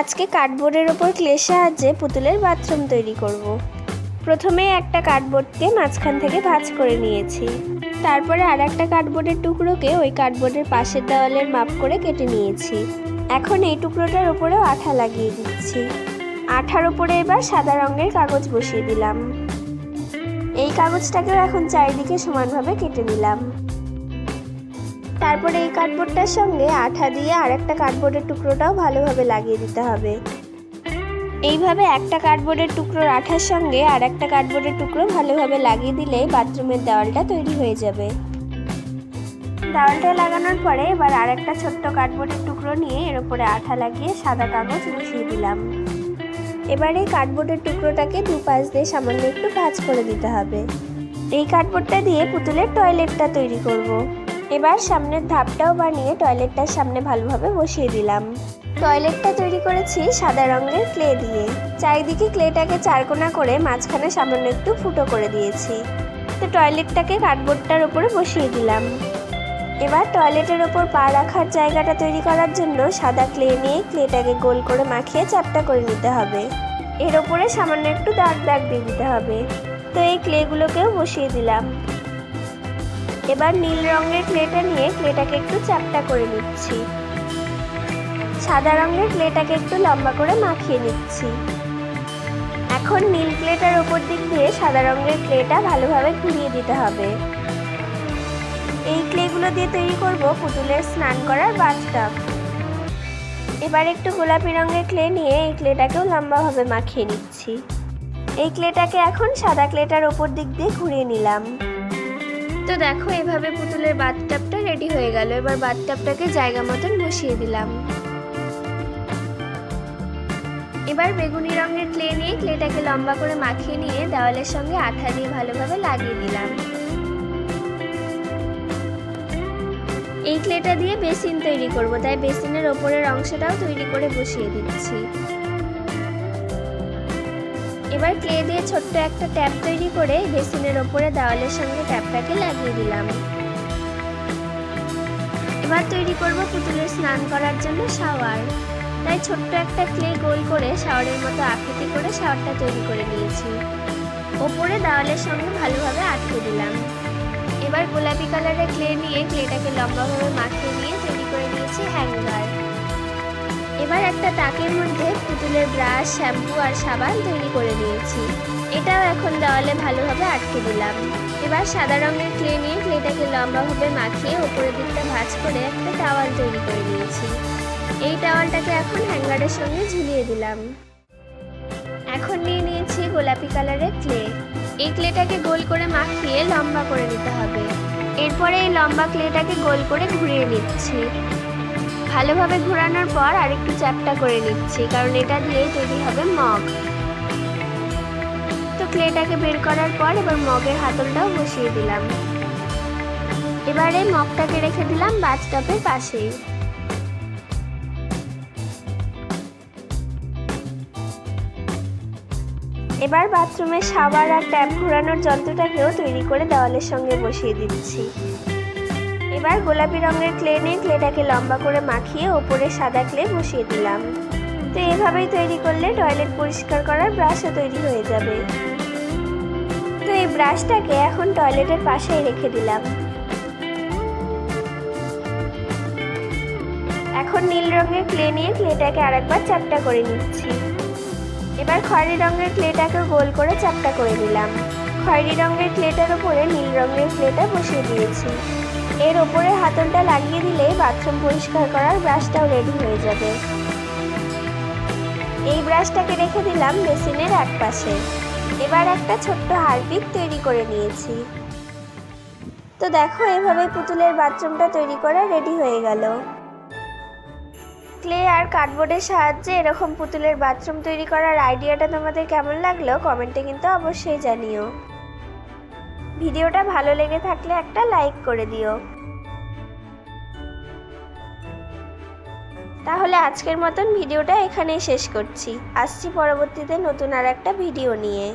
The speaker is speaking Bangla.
আজকে কার্ডবোর্ডের ওপর ক্লের সাহায্যে পুতুলের বাথরুম তৈরি করব। প্রথমে একটা কার্ডবোর্ডকে মাঝখান থেকে ভাঁজ করে নিয়েছি। তারপরে আর একটা কার্ডবোর্ডের টুকরোকে ওই কার্ডবোর্ডের পাশের দেওয়ালের মাপ করে কেটে নিয়েছি। এখন এই টুকরোটার ওপরেও আঠা লাগিয়ে দিচ্ছি। আঠার ওপরে এবার সাদা রঙের কাগজ বসিয়ে দিলাম। এই কাগজটাকেও এখন চারিদিকে সমানভাবে কেটে নিলাম। তারপরে এই কার্ডবোর্ডটার সঙ্গে আঠা দিয়ে আর একটা কার্ডবোর্ডের টুকরোটাও ভালোভাবে লাগিয়ে দিতে হবে। এইভাবে একটা কার্ডবোর্ডের টুকরোর আঠার সঙ্গে আর একটা কার্ডবোর্ডের টুকরো ভালোভাবে লাগিয়ে দিলেই বাথরুমের দেওয়ালটা তৈরি হয়ে যাবে। দেওয়ালটা লাগানোর পরে এবার আর একটা ছোট্ট কার্ডবোর্ডের টুকরো নিয়ে এর উপরে আঠা লাগিয়ে সাদা কাগজ বসিয়ে দিলাম। এবার এই কার্ডবোর্ডের টুকরোটাকে দু দুপাশ দিয়ে সামান্য একটু ভাঁজ করে দিতে হবে। এই কার্ডবোর্ডটা দিয়ে পুতুলের টয়লেটটা তৈরি করব। এবার সামনের ধাপটাও বানিয়ে টয়লেটটার সামনে ভালোভাবে বসিয়ে দিলাম। টয়লেটটা তৈরি করেছি সাদা রঙের ক্লে দিয়ে। চারিদিকে ক্লেটাকে চারকোনা করে মাঝখানে সামান্য একটু ফুটো করে দিয়েছি। তো টয়লেটটাকে কার্ডবোর্ডটার উপরে বসিয়ে দিলাম। এবার টয়লেটের ওপর পা রাখার জায়গাটা তৈরি করার জন্য সাদা ক্লে নিয়ে ক্লেটাকে গোল করে মাখিয়ে চাপটা করে নিতে হবে। এর ওপরে সামান্য একটু দাগ দাগ দিয়ে দিতে হবে। তো এই ক্লেগুলোকেও বসিয়ে দিলাম। এবার নীল রঙের ক্লেটা নিয়ে ক্লেটাকে একটু চাপটা করে নিচ্ছি। সাদা রঙের ক্লেটাকে একটু লম্বা করে মাখিয়ে নিচ্ছি। এখন নীল ক্লেটার ওপর দিক দিয়ে সাদা রঙের ক্লেটা ভালোভাবে ঘুরিয়ে দিতে হবে। এই ক্লেগুলো দিয়ে তৈরি করব পুতুলের স্নান করার বাথটাব। এবার একটু গোলাপি রঙের ক্লে নিয়ে এই ক্লেটাকেও লম্বাভাবে মাখিয়ে নিচ্ছি। এই ক্লেটাকে এখন সাদা ক্লেটার ওপর দিক দিয়ে ঘুরিয়ে নিলাম। তো দেখো, এভাবে পুতুলের বাথটাবটা রেডি হয়ে গেল। এবার বাথটাবটাকে জায়গা মতন বসিয়ে দিলাম। এবার বেগুনি রঙের ক্লে নিয়ে ক্লেটাকে লম্বা করে মাখিয়ে নিয়ে দেওয়ালের সঙ্গে আঠা দিয়ে ভালোভাবে লাগিয়ে দিলাম। এই ক্লেটা দিয়ে বেসিন তৈরি করব, তাই বেসিনের ওপরের অংশটাও তৈরি করে বসিয়ে দিচ্ছি। এবার ক্লে দিয়ে ছোট্ট একটা ট্যাপ তৈরি করে বেসিনের ওপরে দেওয়ালের সঙ্গে ট্যাপটাকে লাগিয়ে দিলাম। এবার তৈরি করব পুতুলের স্নান করার জন্য শাওয়ার। তাই ছোট্ট একটা ক্লে গোল করে শাওয়ারের মতো আকৃতি করে শাওয়ারটা তৈরি করে নিয়েছি। ওপরে দেওয়ালের সঙ্গে ভালোভাবে আটকে দিলাম। এবার গোলাপি কালারের ক্লে নিয়ে ক্লেটাকে লম্বাভাবে মাখিয়ে নিয়ে তৈরি করে নিয়েছি হ্যাঙ্গার। এবার একটা তাকের মধ্যে পুতুলের ব্রাশ, শ্যাম্পু আর সাবান তৈরি করে নিয়েছি এটাও এখন দেওয়ালে ভালোভাবে আটকে দিলাম। এবার সাদা রঙের ক্লে নিয়ে ক্লেটাকে লম্বাভাবে মাখিয়ে ওপরের দিকটা ভাঁজ করে একটা টাওয়াল তৈরি করে নিয়েছি এই টাওয়ালটাকে এখন হ্যাঙ্গারের সঙ্গে ঝুলিয়ে দিলাম। এখন নিয়ে নিয়েছি গোলাপি কালারের ক্লে। এই ক্লেটাকে গোল করে মাখিয়ে লম্বা করে নিতে হবে। এরপরে এই লম্বা ক্লেটাকে গোল করে ঘুরিয়ে নিচ্ছি। ভালোভাবে ঘোরানোর পর আরেকটু চ্যাপটা করে নিচ্ছি, কারণ এটা দিয়ে তৈরি হবে মগ। তো ক্লেটাকে বের করার পর এবার মগের হাতলটাও বসিয়ে দিলাম। এবারে মগটাকে রেখে দিলাম বাথটাবের পাশেই। এবার বাথরুমে সাবার আর ট্যাপ ঘোরানোর যন্ত্রটাকেও তৈরি করে দেওয়ালের সঙ্গে বসিয়ে দিচ্ছি। এবার গোলাপি রঙের ক্লে নিয়ে ক্লেটাকে লম্বা করে মাখিয়ে ওপরে সাদা ক্লে বসিয়ে দিলাম। তো এভাবেই তৈরি করলে টয়লেট পরিষ্কার করার ব্রাশও তৈরি হয়ে যাবে। তো এই ব্রাশটাকে এখন টয়লেটের পাশেই রেখে দিলাম। এখন নীল রঙের ক্লে নিয়ে ক্লেটাকে আরেকবার চাপটা করে নিচ্ছি। এবার খয়েরি রঙের ক্লেটাকে গোল করে চাপটা করে দিলাম খয়েরি রঙের ক্লেটার ওপরে নীল রঙের ক্লেটা বসিয়ে দিয়েছি। এর ওপরে হাতলটা লাগিয়ে দিলে বাথরুম পরিষ্কার করার ব্রাশটাও রেডি হয়ে যাবে। এই ব্রাশটাকে রেখে দিলাম বেসিনের এক পাশে। এবার একটা ছোট্ট হারপিক তৈরি করে নিয়েছি। তো দেখো, এভাবে পুতুলের বাথরুমটা তৈরি করা রেডি হয়ে গেল। ক্লে আর কার্ডবোর্ডের সাহায্যে এরকম পুতুলের বাথরুম তৈরি করার আইডিয়াটা তোমাদের কেমন লাগল কমেন্টে কিন্তু অবশ্যই জানিও। ভিডিওটা ভালো লেগে থাকলে একটা লাইক করে দিও। তাহলে আজকের মতন ভিডিওটা এখানেই শেষ করছি। আসছি পরবর্তীতে নতুন আর একটা ভিডিও নিয়ে।